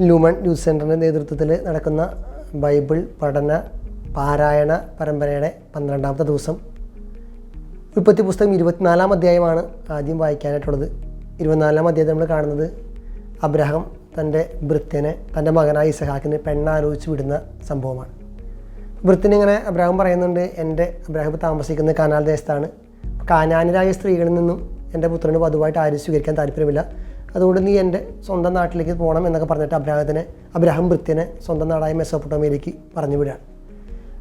Lumen youth സെന്ററിന്റെ നേതൃത്വത്തിൽ നടക്കുന്ന ബൈബിൾ പഠന പാരായണ പരമ്പരയുടെ പന്ത്രണ്ടാമത്തെ ദിവസം ഉൽപ്പത്തി പുസ്തകം ഇരുപത്തിനാലാം അധ്യായമാണ് ആദ്യം വായിക്കാനായിട്ടുള്ളത്. ഇരുപത്തിനാലാം അധ്യായത്തിൽ നമ്മൾ കാണുന്നത് അബ്രഹാം തന്റെ വൃത്തിനെ തന്റെ മകനായ ഇസഹാക്കിന് പെണ്ണാലോചിച്ച് വിടുന്ന സംഭവമാണ്. വൃത്തിനിങ്ങനെ അബ്രഹാം പറയുന്നുണ്ട് എന്റെ അബ്രഹാം താമസിക്കുന്ന കാനാൽ ദേശത്താണ്. കാനാനിരായ സ്ത്രീകളിൽ നിന്നും എന്റെ പുത്രന് പതുവായിട്ട് ആരും സ്വീകരിക്കാൻ താല്പര്യമില്ല. അതുകൊണ്ട് നീ എന്റെ സ്വന്തം നാട്ടിലേക്ക് പോകണം എന്നൊക്കെ പറഞ്ഞിട്ട് അബ്രാഹത്തിനെ അബ്രാഹം ഭൃത്യനെ സ്വന്തം നാടായ മെസ്സോപ്പൊട്ടോമിയിലേക്ക് പറഞ്ഞു വിടുകയാണ്.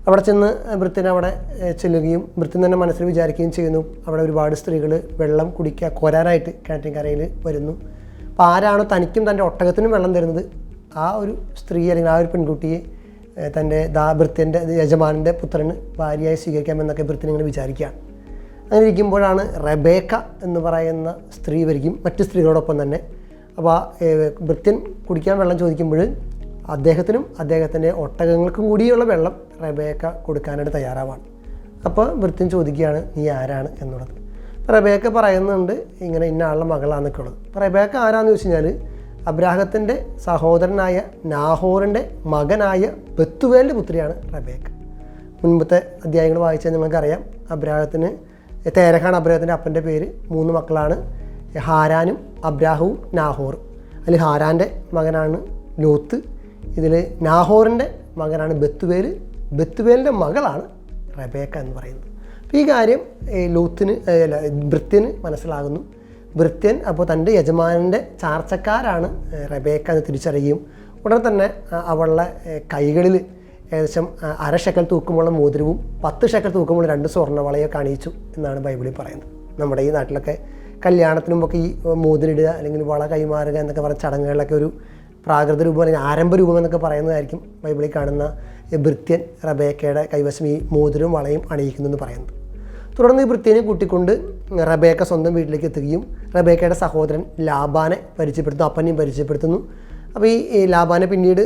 അവിടെ ചെന്ന് ഭൃത്യൻ അവിടെ ചെല്ലുകയും ഭൃത്യൻ തന്നെ മനസ്സിൽ വിചാരിക്കുകയും ചെയ്യുന്നു അവിടെ ഒരുപാട് സ്ത്രീകൾ വെള്ളം കുടിക്കുക കോരാനായിട്ട് കിണറ്റിൻകരയിൽ വരുന്നു. അപ്പോൾ ആരാണോ തനിക്കും തന്റെ ഒട്ടകത്തിനും വെള്ളം തരുന്നത്? ആ ഒരു സ്ത്രീ അല്ലെങ്കിൽ ആ ഒരു പെൺകുട്ടിയെ തന്റെ ദാ ഭൃത്യന്റെ യജമാനന്റെ പുത്രന് ഭാര്യയായി സ്വീകരിക്കാമെന്നൊക്കെ ഭൃത്യൻ ഇങ്ങനെ വിചാരിക്കുകയാണ്. അങ്ങനെ ഇരിക്കുമ്പോഴാണ് റബേക്ക എന്ന് പറയുന്ന സ്ത്രീ വരികയും മറ്റ് സ്ത്രീകളോടൊപ്പം തന്നെ. അപ്പോൾ ഭൃത്യൻ കുടിക്കാൻ വെള്ളം ചോദിക്കുമ്പോൾ അദ്ദേഹത്തിനും അദ്ദേഹത്തിന്റെ ഒട്ടകങ്ങൾക്കും കൂടിയുള്ള വെള്ളം റബേക്ക കൊടുക്കാനായിട്ട് തയ്യാറാവാണ്. അപ്പോൾ വൃത്യൻ ചോദിക്കുകയാണ് നീ ആരാണ്? എന്നുള്ളത്. റബേക്ക പറയുന്നുണ്ട് ഇങ്ങനെ ഇന്ന ആളുടെ മകളാണെന്നൊക്കെ ഉള്ളത്. അപ്പോൾ റബേക്ക ആരാന്ന് ചോദിച്ചു കഴിഞ്ഞാൽ അബ്രാഹത്തിന്റെ സഹോദരനായ നാഹോറിന്റെ മകനായ ബത്തുവേലിന്റെ പുത്രിയാണ് റബേക്ക. മുൻപത്തെ അധ്യായങ്ങൾ വായിച്ചാൽ നിങ്ങൾക്കറിയാം. അബ്രാഹത്തിന് തേരഹാണ് അബ്രാഹത്തിന്റെ അപ്പന്റെ പേര്. മൂന്ന് മക്കളാണ്. ഹാരാനും അബ്രാഹുവും നാഹോറും. അതിൽ ഹാരാന്റെ മകനാണ് ലോത്ത്. ഇതിൽ നാഹോറിന്റെ മകനാണ് ബത്തുവേൽ ബത്തുവേലിന്റെ മകളാണ് റബേക്ക എന്ന് പറയുന്നത്. അപ്പോൾ ഈ കാര്യം ലൂത്തിന് അല്ല ഭൃത്യന് മനസ്സിലാകുന്നു. ഭൃത്യൻ അപ്പോൾ തന്റെ യജമാനന്റെ ചാർച്ചക്കാരാണ് റബേക്ക എന്ന് തിരിച്ചറിയുകയും ഉടനെ തന്നെ അവളുടെ കൈകളിൽ ഏകദേശം അര ഷക്കൽ തൂക്കമുള്ള മോതിരവും പത്ത് ഷക്കൽ തൂക്കമുള്ള രണ്ട് സ്വർണവളയൊക്കെ അണിയിച്ചു എന്നാണ് ബൈബിളിൽ പറയുന്നത്. നമ്മുടെ ഈ നാട്ടിലൊക്കെ കല്യാണത്തിന് മുമ്പൊക്കെ ഈ മോതിരിടുക അല്ലെങ്കിൽ വള കൈമാറുക എന്നൊക്കെ പറഞ്ഞ ചടങ്ങുകളിലൊക്കെ ഒരു പ്രാകൃത രൂപം അല്ലെങ്കിൽ ആരംഭ രൂപം എന്നൊക്കെ പറയുന്നതായിരിക്കും ബൈബിളിൽ കാണുന്ന ഭൃത്യൻ റബേക്കയുടെ കൈവശം ഈ മോതിരവും വളയും അണിയിക്കുന്നു എന്ന് പറയുന്നത്. തുടർന്ന് ഈ ഭൃത്യനെ കൂട്ടിക്കൊണ്ട് റബേക്ക സ്വന്തം വീട്ടിലേക്ക് എത്തുകയും റബേക്കയുടെ സഹോദരൻ ലാബാനെ പരിചയപ്പെടുത്തുന്നു അപ്പനെയും പരിചയപ്പെടുത്തുന്നു. അപ്പോൾ ഈ ലാബാനെ പിന്നീട്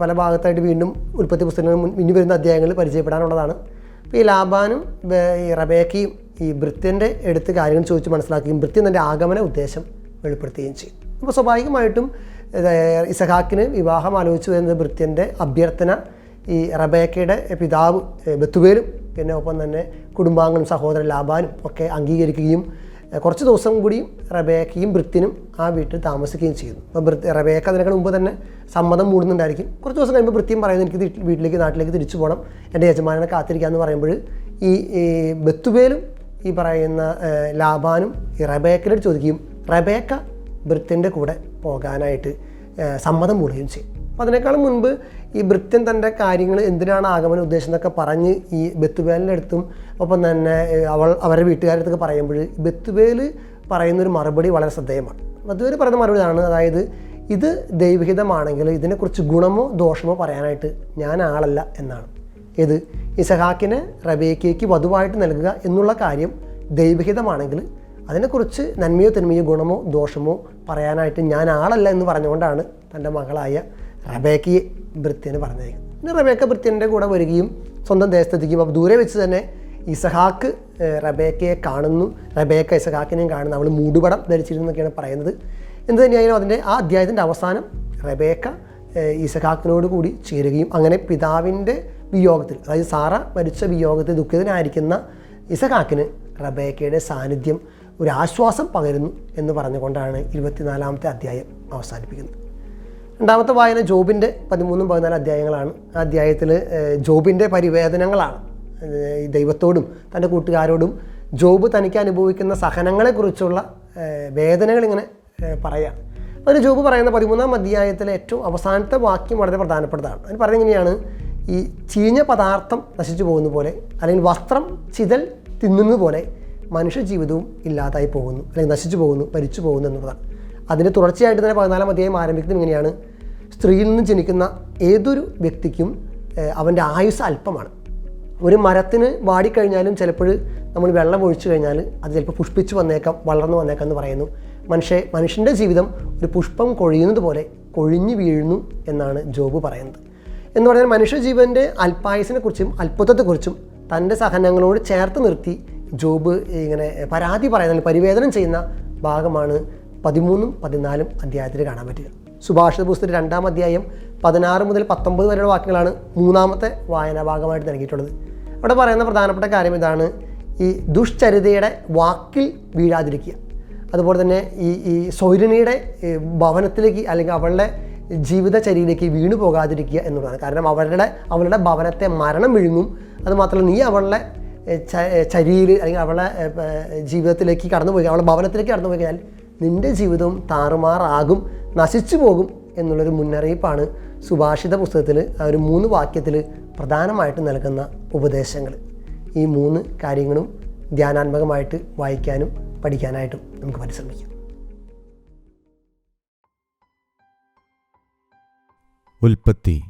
പല ഭാഗത്തായിട്ട് വീണ്ടും ഉൽപ്പത്തി പുസ്തകങ്ങൾ മുന്നിൽ വരുന്ന അധ്യായങ്ങളിൽ പരിചയപ്പെടാനുള്ളതാണ്. അപ്പോൾ ഈ ലാബാനും ഈ റബേക്കയും ഈ ഭൃത്യന്റെ എടുത്ത് കാര്യങ്ങൾ ചോദിച്ച് മനസ്സിലാക്കുകയും ഭൃത്യൻ തന്റെ ആഗമന ഉദ്ദേശം വെളിപ്പെടുത്തുകയും ചെയ്യും. അപ്പോൾ സ്വാഭാവികമായിട്ടും ഇസഹാക്കിന് വിവാഹം ആലോചിച്ചു വരുന്നത് ഭൃത്യന്റെ അഭ്യർത്ഥന ഈ റബേക്കയുടെ പിതാവ് ബത്തുവേലും പിന്നെ ഒപ്പം തന്നെ കുടുംബാംഗങ്ങളും സഹോദരൻ ലാബാനും ഒക്കെ അംഗീകരിക്കുകയും കുറച്ച് ദിവസം കൂടി റബേക്കയും ബ്രിത്തിനും ആ വീട്ടിൽ താമസിക്കുകയും ചെയ്യുന്നു. അപ്പോൾ ഭൃത്യ റബേക്ക അതിനേക്കാൾ മുമ്പ് തന്നെ സമ്മതം മൂടുന്നുണ്ടായിരിക്കും. കുറച്ച് ദിവസം കഴിയുമ്പോൾ ബ്രിത്തിയും പറയുന്നത് എനിക്ക് വീട്ടിലേക്ക് നാട്ടിലേക്ക് തിരിച്ചു പോകണം. എന്റെ യജമാനനെ കാത്തിരിക്കാമെന്ന് പറയുമ്പോൾ ഈ ബത്തുവേലും ഈ പറയുന്ന ലാബാനും ഈ റബേക്കയോട് ചോദിക്കുകയും റബേക്ക ബ്രിത്തിന്റെ കൂടെ പോകാനായിട്ട് സമ്മതം മൂടുകയും ചെയ്യും. അപ്പോൾ അതിനേക്കാളും മുൻപ് ഈ ഭൃത്യൻ തന്റെ കാര്യങ്ങൾ എന്തിനാണ് ആഗമന ഉദ്ദേശം എന്നൊക്കെ പറഞ്ഞ് ഈ ബത്തുവേലിന്റെ അടുത്തും ഒപ്പം തന്നെ അവൾ അവരുടെ വീട്ടുകാരുടെ അടുത്തൊക്കെ പറയുമ്പോൾ ബത്തുവേൽ പറയുന്നൊരു മറുപടി വളരെ ശ്രദ്ധേയമാണ്. ബത്തുവേൽ പറയുന്ന മറുപടിയാണ് അതായത് ഇത് ദൈവഹിതമാണെങ്കിൽ ഇതിനെക്കുറിച്ച് ഗുണമോ ദോഷമോ പറയാനായിട്ട് ഞാൻ ആളല്ല എന്നാണ്. ഇത് ഇസഹാക്കിനെ റബേക്കയ്ക്ക് വധുവായിട്ട് നൽകുക എന്നുള്ള കാര്യം ദൈവഹിതമാണെങ്കിൽ അതിനെക്കുറിച്ച് നന്മയോ തിന്മയോ ഗുണമോ ദോഷമോ പറയാനായിട്ട് ഞാൻ ആളല്ല എന്ന് പറഞ്ഞുകൊണ്ടാണ് തന്റെ മകളായ റബേക്കയെ ഭൃത്യന് പറഞ്ഞേക്കുന്നത് പിന്നെ റബേക്ക ഭൃത്യന്റെ കൂടെ വരികയും സ്വന്തം ദേശത്തെത്തിക്കും അപ്പോൾ ദൂരെ വെച്ച് തന്നെ ഇസഹാക്ക് റബേക്കയെ കാണുന്നു. റബേക്ക ഇസഹാക്കിനെയും കാണുന്നു. അവൾ മൂടുപടം ധരിച്ചിരുന്നൊക്കെയാണ് പറയുന്നത്. എന്ത് തന്നെയായാലും അതിന്റെ ആ അധ്യായത്തിന്റെ അവസാനം റബേക്ക ഇസഹാക്കിനോട് കൂടി ചേരുകയും അങ്ങനെ പിതാവിന്റെ വിയോഗത്തിൽ അതായത് സാറ മരിച്ച വിയോഗത്തിൽ ദുഃഖിതനായിരിക്കുന്ന ഇസഹാക്കിന് റബേക്കയുടെ സാന്നിധ്യം ഒരു ആശ്വാസം പകരുന്നു എന്ന് പറഞ്ഞുകൊണ്ടാണ് ഇരുപത്തിനാലാമത്തെ അധ്യായം അവസാനിപ്പിക്കുന്നത്. രണ്ടാമത്തെ വായന ജോബിന്റെ പതിമൂന്നും പതിനാല് അധ്യായങ്ങളാണ്. ആ അധ്യായത്തിൽ ജോബിന്റെ പരിവേദനങ്ങളാണ്. ദൈവത്തോടും തന്റെ കൂട്ടുകാരോടും ജോബ് തനിക്ക് അനുഭവിക്കുന്ന സഹനങ്ങളെക്കുറിച്ചുള്ള വേദനകളിങ്ങനെ പറയാം. ഒരു ജോബ് പറയുന്ന പതിമൂന്നാം അധ്യായത്തിലെ ഏറ്റവും അവസാനത്തെ വാക്യം വളരെ പ്രധാനപ്പെട്ടതാണ്. അതിന് പറയുന്നത് എങ്ങനെയാണ്? ഈ ചീഞ്ഞ പദാർത്ഥം നശിച്ചു പോകുന്ന പോലെ അല്ലെങ്കിൽ വസ്ത്രം ചിതൽ തിന്നുന്നത് പോലെ മനുഷ്യ ജീവിതവും ഇല്ലാതായി പോകുന്നു അല്ലെങ്കിൽ നശിച്ചു പോകുന്നു മരിച്ചു പോകുന്നു എന്നുള്ളതാണ്. അതിന് തുടർച്ചയായിട്ട് തന്നെ പതിനാലാം അധ്യായം ആരംഭിക്കുന്നത് ഇങ്ങനെയാണ്. സ്ത്രീയിൽ നിന്ന് ജനിക്കുന്ന ഏതൊരു വ്യക്തിക്കും അവന്റെ ആയുസ് അല്പമാണ്. ഒരു മരത്തിന് വാടിക്കഴിഞ്ഞാലും ചിലപ്പോൾ നമ്മൾ വെള്ളം ഒഴിച്ചു കഴിഞ്ഞാൽ അത് ചിലപ്പോൾ പുഷ്പിച്ച് വന്നേക്കാം വളർന്നു വന്നേക്കാം എന്ന് പറയുന്നു. മനുഷ്യ മനുഷ്യന്റെ ജീവിതം ഒരു പുഷ്പം കൊഴിയുന്നത് പോലെ കൊഴിഞ്ഞു വീഴുന്നു എന്നാണ് ജോബ് പറയുന്നത്. എന്ന് പറഞ്ഞാൽ മനുഷ്യജീവന്റെ അല്പായുസിനെക്കുറിച്ചും അത്ഭുതത്തെക്കുറിച്ചും തന്റെ സഹനങ്ങളോട് ചേർത്ത് നിർത്തി ജോബ് ഇങ്ങനെ പരാതി പറയുന്ന പരിവേദനം ചെയ്യുന്ന ഭാഗമാണ് പതിമൂന്നും പതിനാലും അധ്യായത്തിൽ കാണാൻ പറ്റുക. സുഭാഷിത പുസ്തകം രണ്ടാം അധ്യായം പതിനാറ് മുതൽ പത്തൊമ്പത് വരെയുള്ള വാക്യങ്ങളാണ് മൂന്നാമത്തെ വായനാ ഭാഗമായിട്ട് നൽകിയിട്ടുള്ളത്. അവിടെ പറയുന്ന പ്രധാനപ്പെട്ട കാര്യം ഇതാണ്. ഈ ദുഷ്ചരിതയുടെ വാക്കിൽ വീഴാതിരിക്കുക. അതുപോലെ തന്നെ ഈ ഈ സൗരണിയുടെ ഭവനത്തിലേക്ക് അല്ലെങ്കിൽ അവളുടെ ജീവിതചര്യയിലേക്ക് വീണു പോകാതിരിക്കുക എന്നുള്ളതാണ്. കാരണം അവരുടെ അവളുടെ ഭവനത്തെ മരണം വിഴുങ്ങും. അതുമാത്രമല്ല നീ അവളുടെ ചരിയിൽ അല്ലെങ്കിൽ അവളുടെ ജീവിതത്തിലേക്ക് കടന്നു പോയി അവളുടെ ഭവനത്തിലേക്ക് കടന്നു പോയി കഴിഞ്ഞാൽ നിന്റെ ജീവിതവും താറുമാറാകും നശിച്ചു പോകും എന്നുള്ളൊരു മുന്നറിയിപ്പാണ് സുഭാഷിത പുസ്തകത്തിൽ ആ ഒരു മൂന്ന് വാക്യത്തിൽ പ്രധാനമായിട്ട് നൽകുന്ന ഉപദേശങ്ങൾ. ഈ മൂന്ന് കാര്യങ്ങളും ധ്യാനാത്മകമായിട്ട് വായിക്കാനും പഠിക്കാനായിട്ടും നമുക്ക് പരിശ്രമിക്കാം. ഉൽപ്പത്തി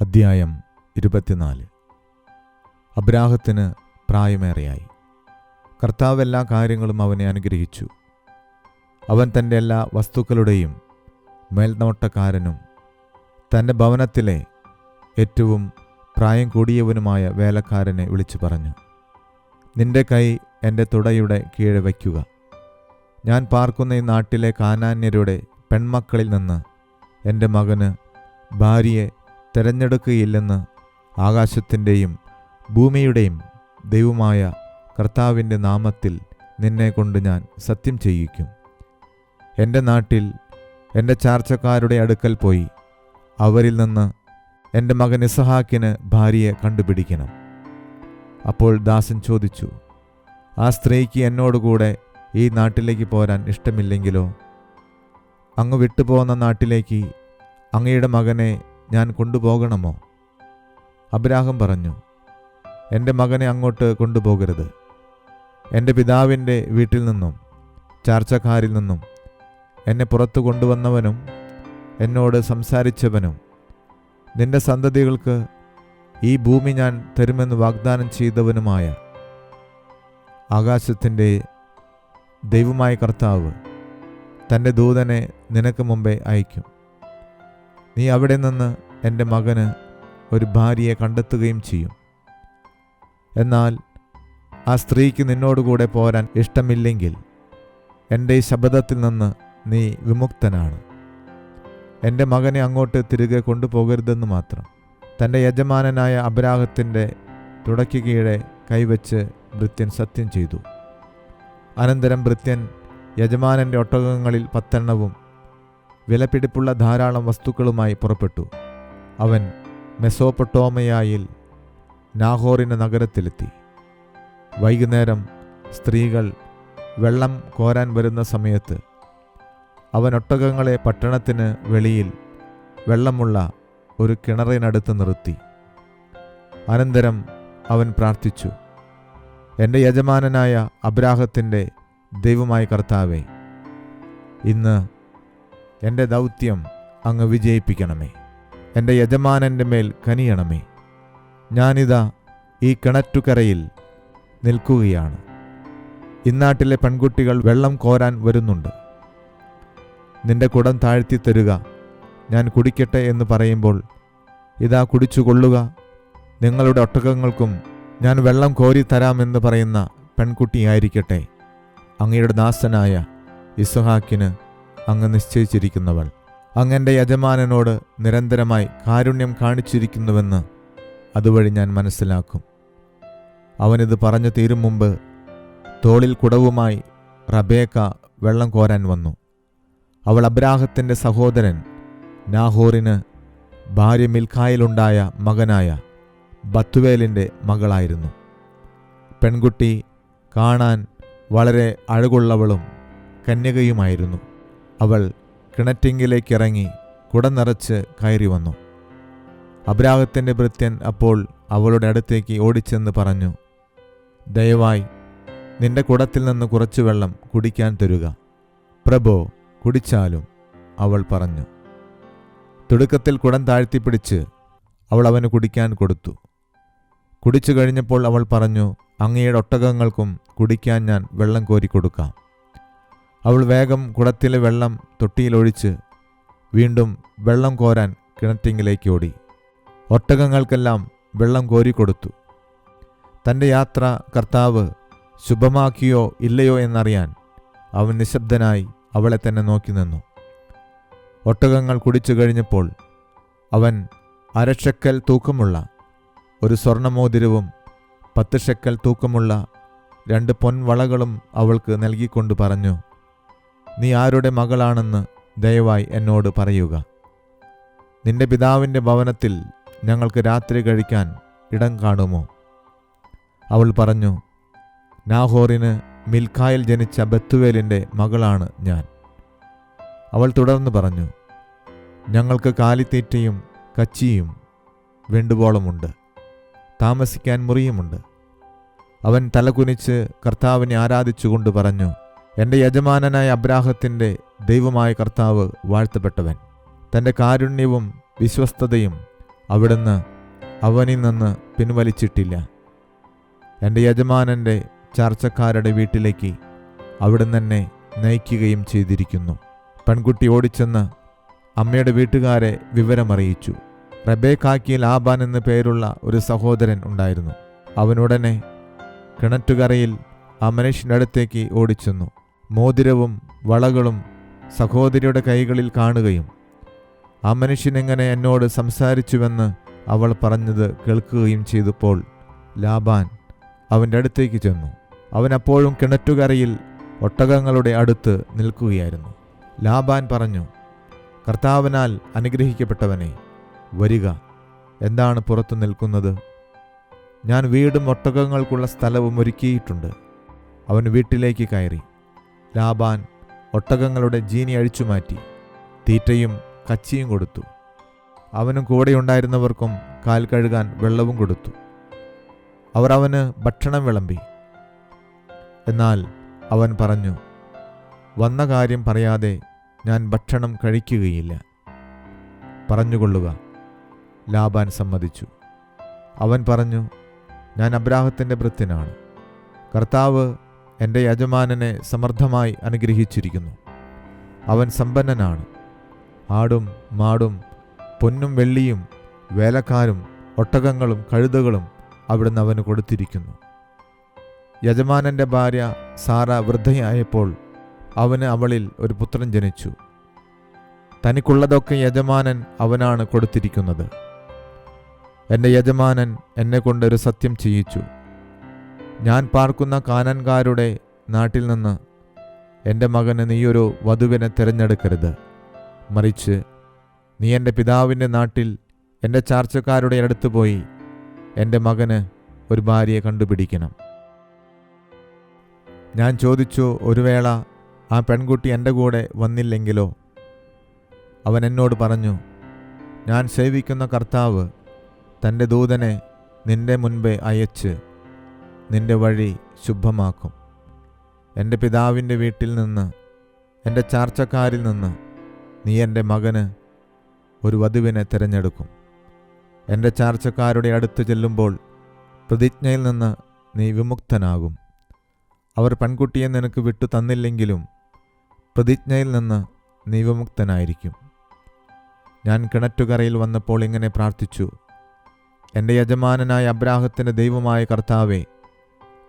അദ്ധ്യായം ഇരുപത്തിനാല്. അബ്രാഹത്തിന് പ്രായമേറെയായി. കർത്താവ് എല്ലാ കാര്യങ്ങളും അവനെ അനുഗ്രഹിച്ചു. അവൻ തന്റെ എല്ലാ വസ്തുക്കളുടെയും മേൽനോട്ടക്കാരനും തന്റെ ഭവനത്തിലെ ഏറ്റവും പ്രായം കൂടിയവനുമായ വേലക്കാരനെ വിളിച്ചു പറഞ്ഞു നിന്റെ കൈ എന്റെ തുടയുടെ കീഴെ വയ്ക്കുക. ഞാൻ പാർക്കുന്ന ഈ നാട്ടിലെ കാനാന്യരുടെ പെൺമക്കളിൽ നിന്ന് എന്റെ മകന് ഭാര്യയെ തിരഞ്ഞെടുക്കുകയില്ലെന്ന് ആകാശത്തിന്റെയും ഭൂമിയുടെയും ദൈവമായ കർത്താവിന്റെ നാമത്തിൽ നിന്നെ കൊണ്ട് ഞാൻ സത്യം ചെയ്യിക്കും. എന്റെ നാട്ടിൽ എന്റെ ചാർച്ചക്കാരുടെ അടുക്കൽ പോയി അവരിൽ നിന്ന് എന്റെ മകൻ ഇസഹാക്കിന് ഭാര്യയെ കണ്ടുപിടിക്കണം. അപ്പോൾ ദാസൻ ചോദിച്ചു ആ സ്ത്രീക്ക് എന്നോടുകൂടെ ഈ നാട്ടിലേക്ക് പോരാൻ ഇഷ്ടമില്ലെങ്കിലോ? അങ്ങ് വിട്ടുപോകുന്ന നാട്ടിലേക്ക് അങ്ങയുടെ മകനെ ഞാൻ കൊണ്ടുപോകണമോ? അബ്രാഹം പറഞ്ഞു എന്റെ മകനെ അങ്ങോട്ട് കൊണ്ടുപോകരുത്. എന്റെ പിതാവിന്റെ വീട്ടിൽ നിന്നും ചാർച്ചക്കാരിൽ നിന്നും എന്നെ പുറത്തു കൊണ്ടുവന്നവനും എന്നോട് സംസാരിച്ചവനും. നിന്റെ സന്തതികൾക്ക് ഈ ഭൂമി ഞാൻ തരുമെന്ന് വാഗ്ദാനം ചെയ്തവനുമായ ആകാശത്തിന്റെ ദൈവമായ കർത്താവ് തന്റെ ദൂതനെ നിനക്ക് മുമ്പേ അയക്കും നീ അവിടെ നിന്ന് എന്റെ മകന് ഒരു ഭാര്യയെ കണ്ടെത്തുകയും ചെയ്യും. എന്നാൽ ആ സ്ത്രീക്ക് നിന്നോടുകൂടെ പോരാൻ ഇഷ്ടമില്ലെങ്കിൽ എന്റെ ശബ്ദത്തിൽ നിന്ന് നീ വിമുക്തനാണ്. എന്റെ മകനെ അങ്ങോട്ട് തിരികെ കൊണ്ടുപോകരുതെന്ന് മാത്രം. തന്റെ യജമാനനായ അബ്രാഹത്തിന്റെ തുടയ്ക്ക് കീഴെ കൈവച്ച് ഭൃത്യൻ സത്യം ചെയ്തു. അനന്തരം ഭൃത്യൻ യജമാനന്റെ ഒട്ടകങ്ങളിൽ പത്തെണ്ണവും വിലപിടിപ്പുള്ള ധാരാളം വസ്തുക്കളുമായി പുറപ്പെട്ടു. അവൻ മെസോപ്പൊട്ടോമയായിൽ നാഹോറിന്റെ നഗരത്തിലെത്തി. വൈകുന്നേരം സ്ത്രീകൾ വെള്ളം കോരാൻ വരുന്ന സമയത്ത് അവൻ ഒട്ടകങ്ങളെ പട്ടണത്തിന് വെളിയിൽ വെള്ളമുള്ള ഒരു കിണറിനടുത്ത് നിർത്തി. അനന്തരം അവൻ പ്രാർത്ഥിച്ചു എന്റെ യജമാനനായ അബ്രാഹത്തിന്റെ ദൈവമായ കർത്താവേ ഇന്ന് എന്റെ ദൗത്യം അങ്ങ് വിജയിപ്പിക്കണമേ. എന്റെ യജമാനന്റെ മേൽ കനിയണമേ. ഞാനിതാ ഈ കിണറ്റുകരയിൽ നിൽക്കുകയാണ്. ഇന്നാട്ടിലെ പെൺകുട്ടികൾ വെള്ളം കോരാൻ വരുന്നുണ്ട്. നിന്റെ കുടം താഴ്ത്തി തരുക. ഞാൻ കുടിക്കട്ടെ എന്ന് പറയുമ്പോൾ ഇതാ കുടിച്ചു കൊള്ളുക. നിങ്ങളുടെ ഒട്ടകങ്ങൾക്കും ഞാൻ വെള്ളം കോരി തരാമെന്ന് പറയുന്ന പെൺകുട്ടിയായിരിക്കട്ടെ. അങ്ങയുടെ ദാസനായ ഇസുഹാക്കിന് അങ്ങ് നിശ്ചയിച്ചിരിക്കുന്നവൾ. അങ്ങന്റെ യജമാനനോട് നിരന്തരമായി കാരുണ്യം കാണിച്ചിരിക്കുന്നുവെന്ന് അതുവഴി ഞാൻ മനസ്സിലാക്കും. അവനിത് പറഞ്ഞു തീരും മുമ്പ് തോളിൽ കുടവുമായി റബേക്ക വെള്ളം കോരാൻ വന്നു. അവൾ അബ്രാഹത്തിന്റെ സഹോദരൻ. നാഹോറിന് ഭാര്യ മിൽഖായിലുണ്ടായ മകനായ ബത്തുവേലിന്റെ മകളായിരുന്നു. പെൺകുട്ടി കാണാൻ വളരെ അഴകുള്ളവളും കന്യകയുമായിരുന്നു. അവൾ കിണറ്റിങ്കിലേക്കിറങ്ങി കുടം നിറച്ച് കയറി വന്നു. അബ്രാഹത്തിന്റെ ഭൃത്യൻ അപ്പോൾ അവളുടെ അടുത്തേക്ക് ഓടിച്ചെന്ന് പറഞ്ഞു ദയവായി നിന്റെ കുടത്തിൽ നിന്ന് കുറച്ചു വെള്ളം കുടിക്കാൻ തരുക. പ്രഭോ കുടിച്ചാലും അവൾ പറഞ്ഞു. തിടുക്കത്തിൽ കുടം താഴ്ത്തിപ്പിടിച്ച് അവൾ അവന് കുടിക്കാൻ കൊടുത്തു. കുടിച്ചു കഴിഞ്ഞപ്പോൾ അവൾ പറഞ്ഞു അങ്ങയുടെ ഒട്ടകങ്ങൾക്കും കുടിക്കാൻ ഞാൻ വെള്ളം കോരി കൊടുക്കാം. അവൾ വേഗം കുടത്തിലെ വെള്ളം തൊട്ടിയിലൊഴിച്ച് വീണ്ടും വെള്ളം കോരാൻ കിണറ്റിങ്ങിലേക്ക് ഓടി. ഒട്ടകങ്ങൾക്കെല്ലാം വെള്ളം കോരിക്കൊടുത്തു തന്റെ യാത്ര കർത്താവ് ശുഭമാക്കിയോ ഇല്ലയോ എന്നറിയാൻ അവൻ നിശബ്ദനായി അവളെ തന്നെ നോക്കി നിന്നു. ഒട്ടകങ്ങൾ കുടിച്ചു കഴിഞ്ഞപ്പോൾ അവൻ അരക്ഷക്കൽ തൂക്കമുള്ള ഒരു സ്വർണമോതിരവും പത്ത് ഷെക്കൽ തൂക്കമുള്ള രണ്ട് പൊൻവളകളും അവൾക്ക് നൽകിക്കൊണ്ട് പറഞ്ഞു നീ ആരുടെ മകളാണെന്ന് ദയവായി എന്നോട് പറയുക. നിന്റെ പിതാവിന്റെ ഭവനത്തിൽ ഞങ്ങൾക്ക് രാത്രി കഴിക്കാൻ ഇടം കാണുമോ? അവൾ പറഞ്ഞു നാഹോറിന് മിൽഖായിൽ ജനിച്ച ബത്തുവേലിന്റെ മകളാണ് ഞാൻ. അവൾ തുടർന്ന് പറഞ്ഞു ഞങ്ങൾക്ക് കാലിത്തീറ്റയും കച്ചിയും വെണ്ടുപോളമുണ്ട് താമസിക്കാൻ മുറിയുമുണ്ട്. അവൻ തലകുനിച്ച് കർത്താവിനെ ആരാധിച്ചുകൊണ്ട് പറഞ്ഞു എന്റെ യജമാനനായ അബ്രാഹത്തിന്റെ ദൈവമായ കർത്താവ് വാഴ്ത്തപ്പെട്ടവൻ. തന്റെ കാരുണ്യവും വിശ്വസ്തതയും അവിടുന്ന് അവനിൽ നിന്ന് പിൻവലിച്ചിട്ടില്ല. എന്റെ യജമാനന്റെ ചാർച്ചക്കാരുടെ വീട്ടിലേക്ക് അവിടെ തന്നെ നയിക്കുകയും ചെയ്തിരിക്കുന്നു. പെൺകുട്ടി ഓടിച്ചെന്ന് അമ്മയുടെ വീട്ടുകാരെ വിവരമറിയിച്ചു. റബേക്കാക്കി ലാബാൻ എന്ന് പേരുള്ള ഒരു സഹോദരൻ ഉണ്ടായിരുന്നു. അവനുടനെ കിണറ്റുകരയിൽ ആ മനുഷ്യന്റെ അടുത്തേക്ക് ഓടിച്ചെന്നു. മോതിരവും വളകളും സഹോദരിയുടെ കൈകളിൽ കാണുകയും ആ മനുഷ്യൻ എങ്ങനെ എന്നോട് സംസാരിച്ചുവെന്ന് അവൾ പറഞ്ഞത് കേൾക്കുകയും ചെയ്തപ്പോൾ ലാബാൻ അവന്റെ അടുത്തേക്ക് ചെന്നു. അവൻ അപ്പോഴും കിണറ്റുകരയിൽ ഒട്ടകങ്ങളുടെ അടുത്ത് നിൽക്കുകയായിരുന്നു. ലാബാൻ പറഞ്ഞു കർത്താവിനാൽ അനുഗ്രഹിക്കപ്പെട്ടവനെ വരിക. എന്താണ് പുറത്തു നിൽക്കുന്നത്? ഞാൻ വീടും ഒട്ടകങ്ങൾക്കുള്ള സ്ഥലവും ഒരുക്കിയിട്ടുണ്ട്. അവൻ വീട്ടിലേക്ക് കയറി. ലാബാൻ ഒട്ടകങ്ങളുടെ ജീനി അഴിച്ചുമാറ്റി തീറ്റയും കച്ചിയും കൊടുത്തു. അവനും കൂടെയുണ്ടായിരുന്നവർക്കും കാൽ കഴുകാൻ വെള്ളവും കൊടുത്തു. അവർ അവന് ഭക്ഷണം വിളമ്പി. എന്നാൽ അവൻ പറഞ്ഞു വന്ന കാര്യം പറയാതെ ഞാൻ ഭക്ഷണം കഴിക്കുകയില്ല. പറഞ്ഞുകൊള്ളുക. ലാബാൻ സമ്മതിച്ചു. അവൻ പറഞ്ഞു ഞാൻ അബ്രാഹത്തിന്റെ ഭൃത്യനാണ്. കർത്താവ് എന്റെ യജമാനനെ സമർത്ഥമായി അനുഗ്രഹിച്ചിരിക്കുന്നു. അവൻ സമ്പന്നനാണ്. ആടും മാടും പൊന്നും വെള്ളിയും വേലക്കാരും ഒട്ടകങ്ങളും കഴുതകളും അവിടുന്ന് അവന് കൊടുത്തിരിക്കുന്നു. യജമാനന്റെ ഭാര്യ സാറ വൃദ്ധയായപ്പോൾ അവന് അവളിൽ ഒരു പുത്രൻ ജനിച്ചു. തനിക്കുള്ളതൊക്കെ യജമാനൻ അവനാണ് കൊടുത്തിരിക്കുന്നത്. എന്റെ യജമാനൻ എന്നെ കൊണ്ടൊരു സത്യം ചെയ്യിച്ചു. ഞാൻ പാർക്കുന്ന കാനൻകാരുടെ നാട്ടിൽ നിന്ന് എന്റെ മകന് നീയൊരു വധുവിനെ തിരഞ്ഞെടുക്കരുത്. മറിച്ച് നീ എന്റെ പിതാവിന്റെ നാട്ടിൽ എന്റെ ചാർച്ചക്കാരുടെ അടുത്ത് പോയി എന്റെ മകന് ഒരു ഭാര്യയെ കണ്ടുപിടിക്കണം. ഞാൻ ചോദിച്ചു ഒരു വേള ആ പെൺകുട്ടി എന്റെ കൂടെ വന്നില്ലെങ്കിലോ? അവൻ എന്നോട് പറഞ്ഞു ഞാൻ സേവിക്കുന്ന കർത്താവ് തന്റെ ദൂതനെ നിന്റെ മുൻപേ അയച്ച് നിന്റെ വഴി ശുഭമാക്കും എന്റെ പിതാവിന്റെ വീട്ടിൽ നിന്ന് എന്റെ ചാർച്ചക്കാരിൽ നിന്ന് നീ എന്റെ മകന് ഒരു വധുവിനെ തിരഞ്ഞെടുക്കും. എന്റെ ചാർച്ചക്കാരുടെ അടുത്ത് ചെല്ലുമ്പോൾ പ്രതിജ്ഞയിൽ നിന്ന് നീ വിമുക്തനാകും. അവർ പെൺകുട്ടിയെ നിനക്ക് വിട്ടു തന്നില്ലെങ്കിലും പ്രതിജ്ഞയിൽ നിന്ന് നിയമമുക്തനായിരിക്കും. ഞാൻ കിണറ്റുകരയിൽ വന്നപ്പോൾ ഇങ്ങനെ പ്രാർത്ഥിച്ചു എന്റെ യജമാനനായ അബ്രാഹത്തിന്റെ ദൈവമായ കർത്താവെ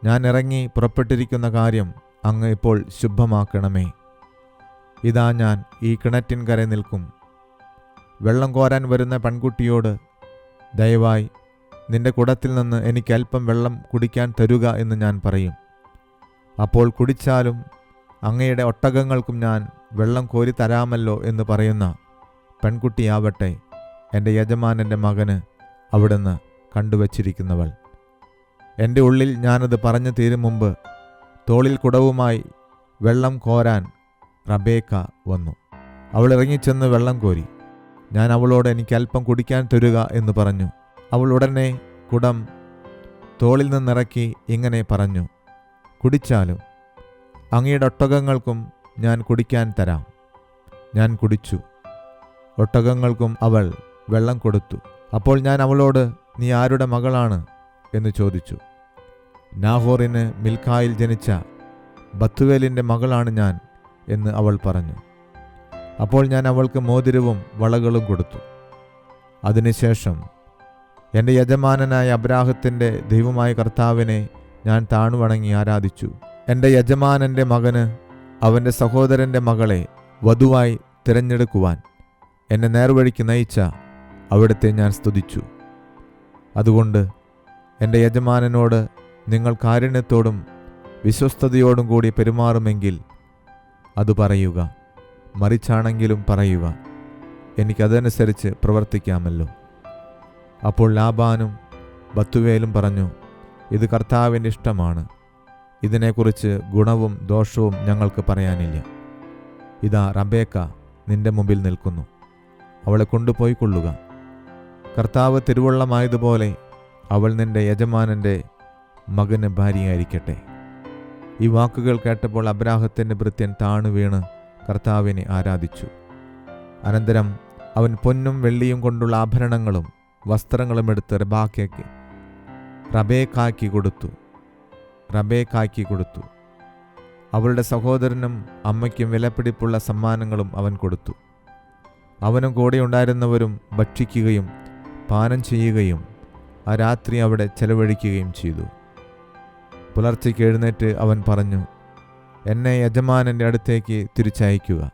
ഞാൻ ഇറങ്ങി പുറപ്പെട്ടിരിക്കുന്ന കാര്യം അങ്ങ് ഇപ്പോൾ ശുഭമാക്കണമേ ഇതാ ഞാൻ ഈ കിണറ്റിൻകര നിൽക്കും. വെള്ളം കോരാൻ വരുന്ന പെൺകുട്ടിയോട് ദയവായി നിന്റെ കുടത്തിൽ നിന്ന് എനിക്ക് അല്പം വെള്ളം കുടിക്കാൻ തരുക എന്ന് ഞാൻ പറയും. അപ്പോൾ കുടിച്ചാലും അങ്ങയുടെ ഒട്ടകങ്ങൾക്കും ഞാൻ വെള്ളം കോരി തരാമല്ലോ എന്ന് പറയുന്ന പെൺകുട്ടിയാവട്ടെ എന്റെ യജമാനന്റെ മകന് അവിടുന്ന് കണ്ടുവച്ചിരിക്കുന്നവൾ. എന്റെ ഉള്ളിൽ ഞാനത് പറഞ്ഞു തീരും മുമ്പ് തോളിൽ കുടവുമായി വെള്ളം കോരാൻ റബേക്ക വന്നു. അവൾ ഇറങ്ങിച്ചെന്ന് വെള്ളം കോരി ഞാൻ അവളോട് എനിക്ക് അല്പം കുടിക്കാൻ തരുക എന്ന് പറഞ്ഞു. അവൾ ഉടനെ കുടം തോളിൽ നിന്നിറക്കി ഇങ്ങനെ പറഞ്ഞു കുടിച്ചാലും അങ്ങയുടെ ഒട്ടകങ്ങൾക്കും ഞാൻ കുടിക്കാൻ തരാം. ഞാൻ കുടിച്ചു. ഒട്ടകങ്ങൾക്കും അവൾ വെള്ളം കൊടുത്തു. അപ്പോൾ ഞാൻ അവളോട് നീ ആരുടെ മകളാണ്? എന്ന് ചോദിച്ചു. നാഹോറിന് മിൽഖായിൽ ജനിച്ച ബത്തുവേലിന്റെ മകളാണ് ഞാൻ എന്ന് അവൾ പറഞ്ഞു. അപ്പോൾ ഞാൻ അവൾക്ക് മോതിരവും വളകളും കൊടുത്തു. അതിനുശേഷം എന്റെ യജമാനനായ അബ്രാഹത്തിന്റെ ദൈവമായ കർത്താവിനെ ഞാൻ താണുവണങ്ങി ആരാധിച്ചു. എന്റെ യജമാനന്റെ മകന് അവന്റെ സഹോദരന്റെ മകളെ വധുവായി തിരഞ്ഞെടുക്കുവാൻ എന്നെ നേർവഴിക്ക് നയിച്ച അവിടുത്തെ ഞാൻ സ്തുതിച്ചു. അതുകൊണ്ട് എന്റെ യജമാനനോട് നിങ്ങൾ കാരുണ്യത്തോടും വിശ്വസ്തയോടും കൂടി പെരുമാറുമെങ്കിൽ അത് പറയുക മറിച്ചാണെങ്കിലും പറയുക എനിക്കതനുസരിച്ച് പ്രവർത്തിക്കാമല്ലോ. അപ്പോൾ ലാബാനും ബത്തുവേലും പറഞ്ഞു ഇത് കർത്താവിന്റെ ഇഷ്ടമാണ്. ഇതിനെക്കുറിച്ച് ഗുണവും ദോഷവും ഞങ്ങൾക്ക് പറയാനില്ല. ഇതാ റബേക്ക നിന്റെ മുമ്പിൽ നിൽക്കുന്നു. അവളെ കൊണ്ടുപോയി കൊള്ളുക കർത്താവ് തിരുവള്ളമായതുപോലെ അവൾ നിന്റെ യജമാനന്റെ മകന് ഭാര്യയായിരിക്കട്ടെ. ഈ വാക്കുകൾ കേട്ടപ്പോൾ അബ്രാഹത്തിന്റെ ഭൃത്യൻ താണു വീണ് കർത്താവിനെ ആരാധിച്ചു. അനന്തരം അവൻ പൊന്നും വെള്ളിയും കൊണ്ടുള്ള ആഭരണങ്ങളും വസ്ത്രങ്ങളും എടുത്ത് റബാക്കയ്ക്ക് റബേക്കാക്കി കൊടുത്തു. റബേക്കാക്കി കൊടുത്തു. അവളുടെ സഹോദരനും അമ്മയ്ക്കും വിലപിടിപ്പുള്ള സമ്മാനങ്ങളും അവൻ കൊടുത്തു. അവനും കൂടെ ഉണ്ടായിരുന്നവരും ഭക്ഷിക്കുകയും പാനം ചെയ്യുകയും ആ രാത്രി അവിടെ ചെലവഴിക്കുകയും ചെയ്തു. പുലർച്ചയ്ക്ക് എഴുന്നേറ്റ് അവൻ പറഞ്ഞു എന്നെ യജമാനന്റെ അടുത്തേക്ക് തിരിച്ചയക്കുക.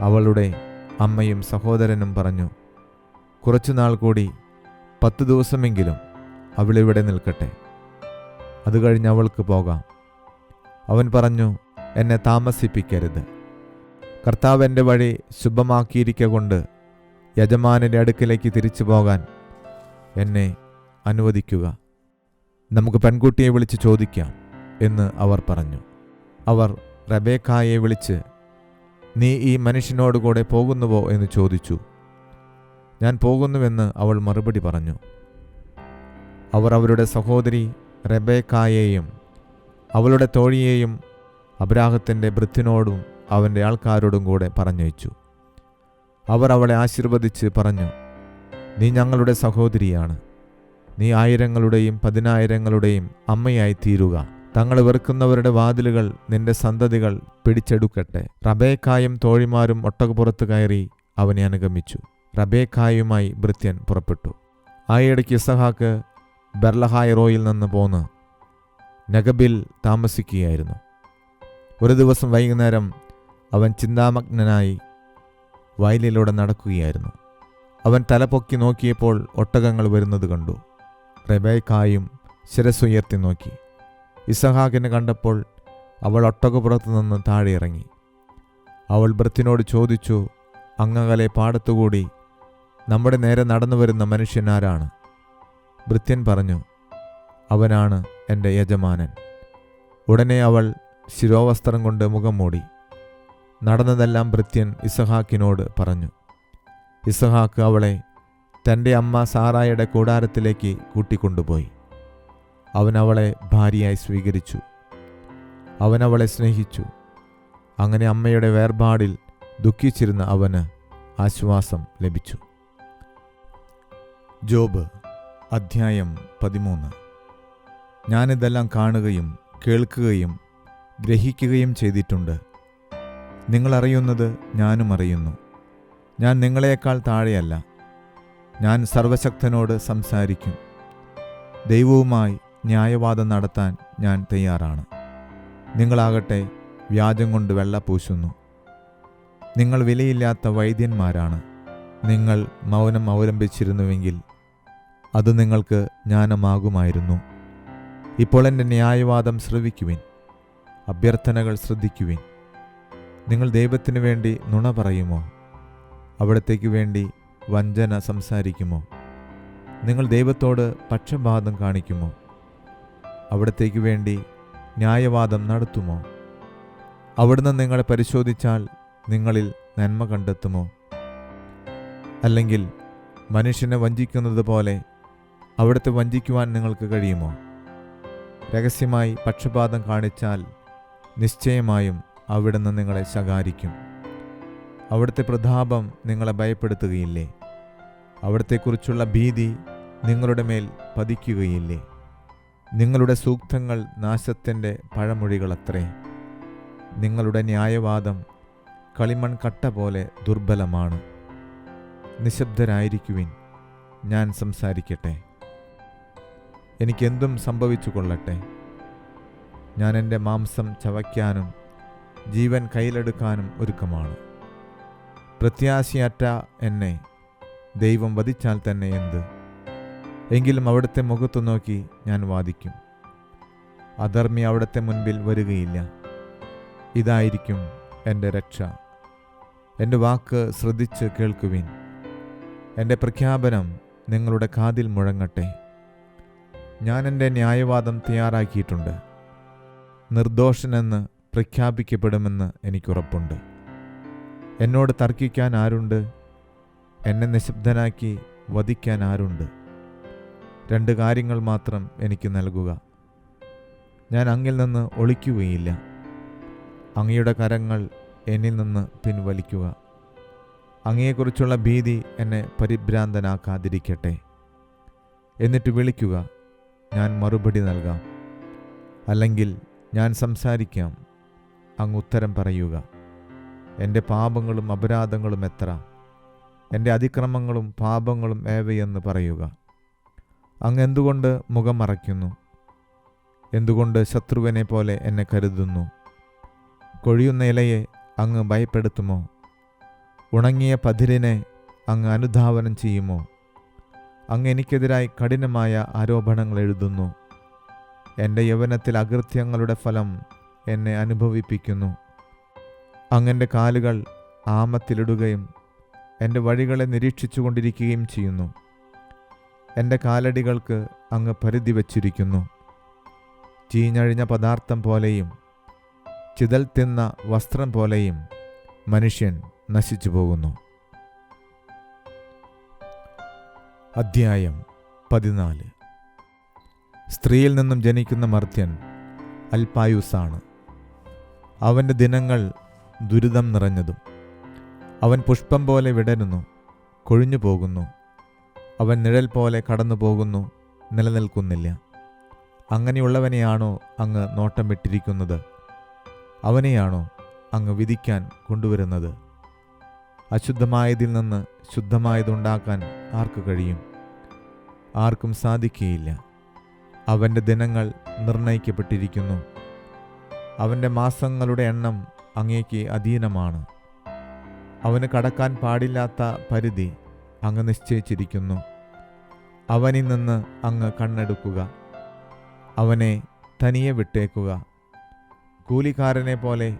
അവളുടെ അമ്മയും സഹോദരനും പറഞ്ഞു കുറച്ചുനാൾ കൂടി പത്ത് ദിവസമെങ്കിലും അവളിവിടെ നിൽക്കട്ടെ. അത് കഴിഞ്ഞ് അവൾക്ക് പോകാം. അവൻ പറഞ്ഞു എന്നെ താമസിപ്പിക്കരുത്. കർത്താവ് എന്റെ വഴി ശുഭമാക്കിയിരിക്ക കൊണ്ട് യജമാനന്റെ അടുക്കിലേക്ക് തിരിച്ചു പോകാൻ എന്നെ അനുവദിക്കുക. നമുക്ക് പെൺകുട്ടിയെ വിളിച്ച് ചോദിക്കാം എന്ന് അവർ പറഞ്ഞു. അവർ റബേക്കായെ വിളിച്ച് നീ ഈ മനുഷ്യനോടുകൂടെ പോകുന്നുവോ? എന്ന് ചോദിച്ചു. ഞാൻ പോകുന്നുവെന്ന് അവൾ മറുപടി പറഞ്ഞു. അവർ അവരുടെ സഹോദരി റബേക്കായെയും അവളുടെ തോഴിയെയും അബ്രാഹത്തിന്റെ ഭൃത്തിനോടും അവന്റെ ആൾക്കാരോടും കൂടെ പറഞ്ഞയച്ചു. അവർ അവളെ ആശീർവദിച്ച് പറഞ്ഞു നീ ഞങ്ങളുടെ സഹോദരിയാണ്. നീ ആയിരങ്ങളുടെയും പതിനായിരങ്ങളുടെയും അമ്മയായി തീരുക തങ്ങൾ വെറുക്കുന്നവരുടെ വാതിലുകൾ നിന്റെ സന്തതികൾ പിടിച്ചെടുക്കട്ടെ. റബേക്കായും തോഴിമാരും ഒട്ടകപ്പുറത്ത് കയറി അവനെ അനുഗമിച്ചു. റബേക്കായുമായി ഭൃത്യൻ പുറപ്പെട്ടു. ആയിടയ്ക്ക് ഇസഹാക്ക് ബെർലഹായറോയിൽ നിന്ന് പോന്ന് നഗബിൽ താമസിക്കുകയായിരുന്നു. ഒരു ദിവസം വൈകുന്നേരം അവൻ ചിന്താമഗ്നനായി വയലിലൂടെ നടക്കുകയായിരുന്നു. അവൻ തലപൊക്കി നോക്കിയപ്പോൾ ഒട്ടകങ്ങൾ വരുന്നത് കണ്ടു. റെബേക്കായും ശിരസുയർത്തി നോക്കി. ഇസഹാക്കിനെ കണ്ടപ്പോൾ അവൾ ഒട്ടകപ്പുറത്തു നിന്ന് താഴെ ഇറങ്ങി. അവൾ ബ്രത്തിനോട് ചോദിച്ചു അങ്ങകലെ പാടത്തുകൂടി നമ്മുടെ നേരെ നടന്നു വരുന്ന മനുഷ്യൻ ആരാണ്? ഭൃത്യൻ പറഞ്ഞു അവനാണ് എന്റെ യജമാനൻ. ഉടനെ അവൾ ശിരോവസ്ത്രം കൊണ്ട് മുഖം മൂടി. നടന്നതെല്ലാം ഭൃത്യൻ ഇസഹാക്കിനോട് പറഞ്ഞു ഇസഹാക്ക് അവളെ തന്റെ അമ്മ സാറായുടെ കൂടാരത്തിലേക്ക് കൂട്ടിക്കൊണ്ടുപോയി. അവൻ അവളെ ഭാര്യയായി സ്വീകരിച്ചു. അവൻ അവളെ സ്നേഹിച്ചു. അങ്ങനെ അമ്മയുടെ വേർപാടിൽ ദുഃഖിച്ചിരുന്ന അവന് ആശ്വാസം ലഭിച്ചു. ജോബ് അധ്യായം പതിമൂന്ന്. ഞാനിതെല്ലാം കാണുകയും കേൾക്കുകയും ഗ്രഹിക്കുകയും ചെയ്തിട്ടുണ്ട്. നിങ്ങളറിയുന്നത് ഞാനും അറിയുന്നു. ഞാൻ നിങ്ങളെക്കാൾ താഴെയല്ല. ഞാൻ സർവശക്തനോട് സംസാരിക്കും. ദൈവവുമായി ന്യായവാദം നടത്താൻ ഞാൻ തയ്യാറാണ്. നിങ്ങളാകട്ടെ വ്യാജം കൊണ്ട് വെള്ള പൂശുന്നു. നിങ്ങൾ വിലയില്ലാത്ത വൈദ്യന്മാരാണ്. നിങ്ങൾ മൗനം അവലംബിച്ചിരുന്നുവെങ്കിൽ അത് നിങ്ങൾക്ക് ജ്ഞാനമാകുമായിരുന്നു. ഇപ്പോൾ എന്റെ ന്യായവാദം ശ്രവിക്കുവിൻ അഭ്യർത്ഥനകൾ ശ്രദ്ധിക്കുവിൻ. നിങ്ങൾ ദൈവത്തിനു വേണ്ടി നുണ പറയുമോ? അവിടത്തേക്ക് വേണ്ടി വഞ്ചന സംസാരിക്കുമോ? നിങ്ങൾ ദൈവത്തോട് പക്ഷപാതം കാണിക്കുമോ? അവിടത്തേക്ക് വേണ്ടി ന്യായവാദം നടത്തുമോ? അവിടുന്ന് നിങ്ങളെ പരിശോധിച്ചാൽ നിങ്ങളിൽ നന്മ കണ്ടെത്തുമോ? അല്ലെങ്കിൽ മനുഷ്യനെ വഞ്ചിക്കുന്നത് പോലെ അവിടുത്തെ വഞ്ചിക്കുവാൻ നിങ്ങൾക്ക് കഴിയുമോ? രഹസ്യമായി പക്ഷപാതം കാണിച്ചാൽ നിശ്ചയമായും അവിടുന്ന് നിങ്ങളെ ശകാരിക്കും. അവിടുത്തെ പ്രതാപം നിങ്ങളെ ഭയപ്പെടുത്തുകയില്ലേ? അവിടത്തെക്കുറിച്ചുള്ള ഭീതി നിങ്ങളുടെ മേൽ പതിക്കുകയില്ലേ? നിങ്ങളുടെ സൂക്തങ്ങൾ നാശത്തിന്റെ പഴമൊഴികളത്രേ. നിങ്ങളുടെ ന്യായവാദം കളിമൺ കട്ട പോലെ ദുർബലമാണ്. നിശബ്ദരായിരിക്കുവിൻ. ഞാൻ സംസാരിക്കട്ടെ. എനിക്കെന്തും സംഭവിച്ചു കൊള്ളട്ടെ ഞാൻ എന്റെ മാംസം ചവയ്ക്കാനും ജീവൻ കയ്യിലെടുക്കാനും ഒരുക്കമാണ്. പ്രത്യാശയറ്റ എന്നെ ദൈവം വധിച്ചാൽ തന്നെ എന്ത്? എങ്കിലും അവിടുത്തെ മുഖത്തു നോക്കി ഞാൻ വാദിക്കും. അധർമ്മി അവിടുത്തെ മുൻപിൽ വരികയില്ല. ഇതായിരിക്കും എന്റെ രക്ഷ. എന്റെ വാക്ക് ശ്രദ്ധിച്ച് കേൾക്കുവിൻ. എന്റെ പ്രഖ്യാപനം നിങ്ങളുടെ കാതിൽ മുഴങ്ങട്ടെ. ഞാൻ എന്റെ ന്യായവാദം തയ്യാറാക്കിയിട്ടുണ്ട്. നിർദോഷനെന്ന് പ്രഖ്യാപിക്കപ്പെടുമെന്ന് എനിക്കുറപ്പുണ്ട്. എന്നോട് തർക്കിക്കാൻ ആരുണ്ട്? എന്നെ നിശബ്ദനാക്കി വധിക്കാൻ ആരുണ്ട്? രണ്ട് കാര്യങ്ങൾ മാത്രം എനിക്ക് നൽകുക. ഞാൻ അങ്ങിൽ നിന്ന് ഒളിക്കുകയില്ല. അങ്ങയുടെ കരങ്ങൾ എന്നിൽ നിന്ന് പിൻവലിക്കുക. അങ്ങയെക്കുറിച്ചുള്ള ഭീതി എന്നെ പരിഭ്രാന്തനാക്കാതിരിക്കട്ടെ. എന്നിട്ട് വിളിക്കുക. ഞാൻ മറുപടി നൽകാം. അല്ലെങ്കിൽ ഞാൻ സംസാരിക്കാം. അങ്ങ് ഉത്തരം പറയുക. എന്റെ പാപങ്ങളും അപരാധങ്ങളും എത്ര? എന്റെ അതിക്രമങ്ങളും പാപങ്ങളും ഏവയെന്ന് പറയുക. അങ്ങ് എന്തുകൊണ്ട് മുഖം മറയ്ക്കുന്നു? എന്തുകൊണ്ട് ശത്രുവിനെ പോലെ എന്നെ കരുതുന്നു? കൊഴിയുന്ന ഇലയെ അങ്ങ് ഭയപ്പെടുത്തുമോ? ഉണങ്ങിയ പതിരിനെ അങ്ങ് അനുധാവനം ചെയ്യുമോ? അങ്ങ് എനിക്കെതിരായി കഠിനമായ ആരോപണങ്ങൾ എഴുതുന്നു. എന്റെ യൗവനത്തിൽ അകൃത്യങ്ങളുടെ ഫലം എന്നെ അനുഭവിപ്പിക്കുന്നു. അങ്ങന്റെ കാലുകൾ ആമത്തിലിടുകയും എന്റെ വഴികളെ നിരീക്ഷിച്ചു കൊണ്ടിരിക്കുകയും ചെയ്യുന്നു. എന്റെ കാലടികൾക്ക് അങ്ങ് പരിധി വച്ചിരിക്കുന്നു. ചീഞ്ഞഴിഞ്ഞ പദാർത്ഥം പോലെയും ചിതൽ തിന്ന വസ്ത്രം പോലെയും മനുഷ്യൻ നശിച്ചു പോകുന്നു. അധ്യായം പതിനാല്. സ്ത്രീയിൽ നിന്നും ജനിക്കുന്ന മർത്യൻ അൽപായുസാണ്. അവന്റെ ദിനങ്ങൾ ദുരിതം നിറഞ്ഞതും അവൻ പുഷ്പം പോലെ വിടരുന്നു കൊഴിഞ്ഞു പോകുന്നു അവൻ നിഴൽ പോലെ കടന്നു പോകുന്നു നിലനിൽക്കുന്നില്ല. അങ്ങനെയുള്ളവനെയാണോ അങ്ങ് നോട്ടം വിട്ടിരിക്കുന്നത് അവനെയാണോ അങ്ങ് വിധിക്കാൻ കൊണ്ടുവരുന്നത്? അശുദ്ധമായതിൽ നിന്ന് ശുദ്ധമായതുണ്ടാക്കാൻ ആർക്ക് കഴിയും? ആർക്കും സാധിക്കുകയില്ല അവന്റെ ദിനങ്ങൾ നിർണയിക്കപ്പെട്ടിരിക്കുന്നു. അവന്റെ മാസങ്ങളുടെ എണ്ണം അങ്ങേക്ക് അധീനമാണ്. അവന് കടക്കാൻ പാടില്ലാത്ത പരിധി അങ്ങ് നിശ്ചയിച്ചിരിക്കുന്നു. അവനിൽ നിന്ന് അങ്ങ് കണ്ണെടുക്കുക. അവനെ തനിയെ വിട്ടേക്കുക. കൂലിക്കാരനെ പോലെ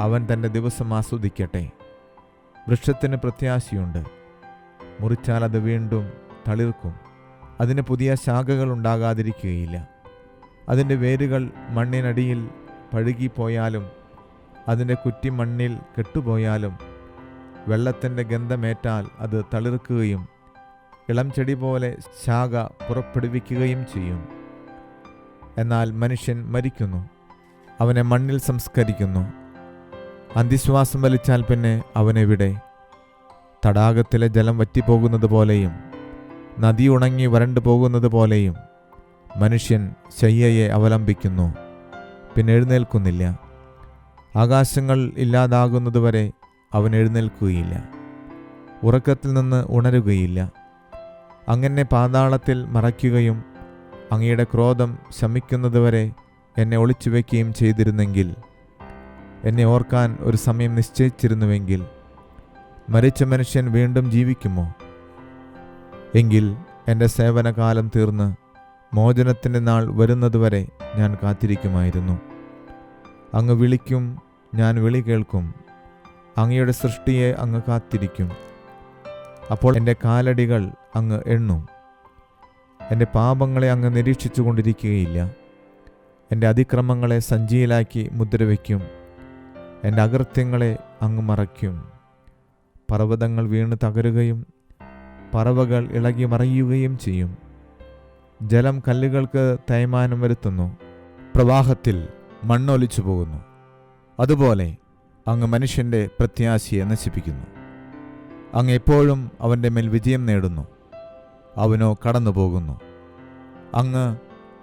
അവൻ തന്റെ ദിവസം ആസ്വദിക്കട്ടെ. വൃക്ഷത്തിന് പ്രത്യാശയുണ്ട്. മുറിച്ചാൽ അത് വീണ്ടും തളിർക്കും. അതിന് പുതിയ ശാഖകൾ ഉണ്ടാകാതിരിക്കുകയില്ല. അതിന്റെ വേരുകൾ മണ്ണിനടിയിൽ പഴുകിപ്പോയാലും അതിന്റെ കുറ്റി മണ്ണിൽ കെട്ടുപോയാലും വെള്ളത്തിന്റെ ഗന്ധമേറ്റാൽ അത് തളിർക്കുകയും ഇളം ചെടി പോലെ ശാഖ പുറപ്പെടുവിക്കുകയും ചെയ്യും. എന്നാൽ മനുഷ്യൻ മരിക്കുന്നു. അവനെ മണ്ണിൽ സംസ്കരിക്കുന്നു. അന്തിശ്വാസം വലിച്ചാൽ പിന്നെ അവനെവിടെ? തടാകത്തിലെ ജലം വറ്റിപ്പോകുന്നത് പോലെയും നദി ഉണങ്ങി വരണ്ടു പോകുന്നത് പോലെയും മനുഷ്യൻ ശയ്യയെ അവലംബിക്കുന്നു. പിന്നെ എഴുന്നേൽക്കുന്നില്ല. ആകാശങ്ങൾ ഇല്ലാതാകുന്നതുവരെ അവൻ എഴുന്നേൽക്കുകയില്ല. ഉറക്കത്തിൽ നിന്ന് ഉണരുകയില്ല. അങ്ങനെ പാതാളത്തിൽ മറയ്ക്കുകയും അങ്ങയുടെ ക്രോധം ശമിക്കുന്നതുവരെ എന്നെ ഒളിച്ചു വയ്ക്കുകയും ചെയ്തിരുന്നെങ്കിൽ എന്നെ ഓർക്കാൻ ഒരു സമയം നിശ്ചയിച്ചിരുന്നുവെങ്കിൽ മരിച്ച മനുഷ്യൻ വീണ്ടും ജീവിക്കുമോ? എങ്കിൽ എന്റെ സേവനകാലം തീർന്ന് മോചനത്തിന്റെ നാൾ വരുന്നതുവരെ ഞാൻ കാത്തിരിക്കുമായിരുന്നു. അങ്ങ് വിളിക്കും ഞാൻ വിളി കേൾക്കും. അങ്ങയുടെ സൃഷ്ടിയെ അങ്ങ് കാത്തിരിക്കും. അപ്പോൾ എന്റെ കാലടികൾ അങ്ങ് എണ്ണും. എന്റെ പാപങ്ങളെ അങ്ങ് നിരീക്ഷിച്ചു കൊണ്ടിരിക്കുകയില്ല എന്റെ അതിക്രമങ്ങളെ സഞ്ചിയിലാക്കി മുദ്രവയ്ക്കും എന്റെ അകൃത്യങ്ങളെ അങ്ങ് മറയ്ക്കും. പർവതങ്ങൾ വീണ് തകരുകയും പറവകൾ ഇളകി മറയുകയും ചെയ്യും. ജലം കല്ലുകൾക്ക് തേയ്മാനം വരുത്തുന്നു. പ്രവാഹത്തിൽ മണ്ണൊലിച്ചു പോകുന്നു. അതുപോലെ അങ്ങ് മനുഷ്യന്റെ പ്രത്യാശയെ നശിപ്പിക്കുന്നു. അങ്ങ് എപ്പോഴും അവന്റെ മേൽ വിജയം നേടുന്നു. അവനോ കടന്നു പോകുന്നു അങ്ങ്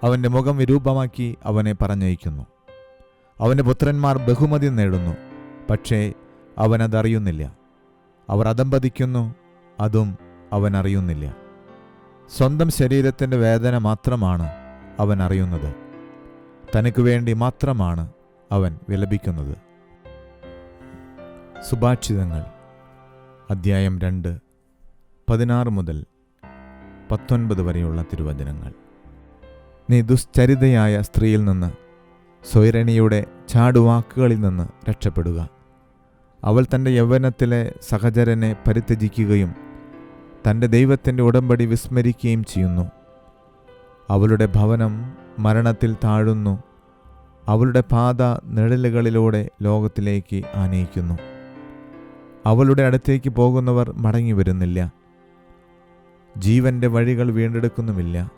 അവന്റെ മുഖം വിരൂപമാക്കി അവനെ പറഞ്ഞയക്കുന്നു. അവന്റെ പുത്രന്മാർ ബഹുമതി നേടുന്നു. പക്ഷേ അവനതറിയുന്നില്ല. അവർ അതമ്പതിക്കുന്നു അതും അവനറിയുന്നില്ല. സ്വന്തം ശരീരത്തിന്റെ വേദന മാത്രമാണ് അവൻ അറിയുന്നത് തനിക്ക് വേണ്ടി മാത്രമാണ് അവൻ വിലപിക്കുന്നത്. സുഭാഷിതങ്ങൾ അദ്ധ്യായം രണ്ട് പതിനാറ് മുതൽ പത്തൊൻപത് വരെയുള്ള തിരുവചനങ്ങൾ. നീ ദുശ്ചരിതയായ സ്ത്രീയിൽ നിന്ന് സ്വൈരണിയുടെ ചാടുവാക്കുകളിൽ നിന്ന് രക്ഷപ്പെടുക. അവൾ തന്റെ യൗവനത്തിലെ സഹചരനെ പരിത്യജിക്കുകയും തന്റെ ദൈവത്തിന്റെ ഉടമ്പടി വിസ്മരിക്കുകയും ചെയ്യുന്നു. അവളുടെ ഭവനം മരണത്തിൽ താഴുന്നു. അവളുടെ പാത നിഴലുകളിലൂടെ ലോകത്തിലേക്ക് ആനയിക്കുന്നു. അവളുടെ അടുത്തേക്ക് പോകുന്നവർ മടങ്ങി വരുന്നില്ല ജീവന്റെ വഴികൾ വീണ്ടെടുക്കുന്നുമില്ല.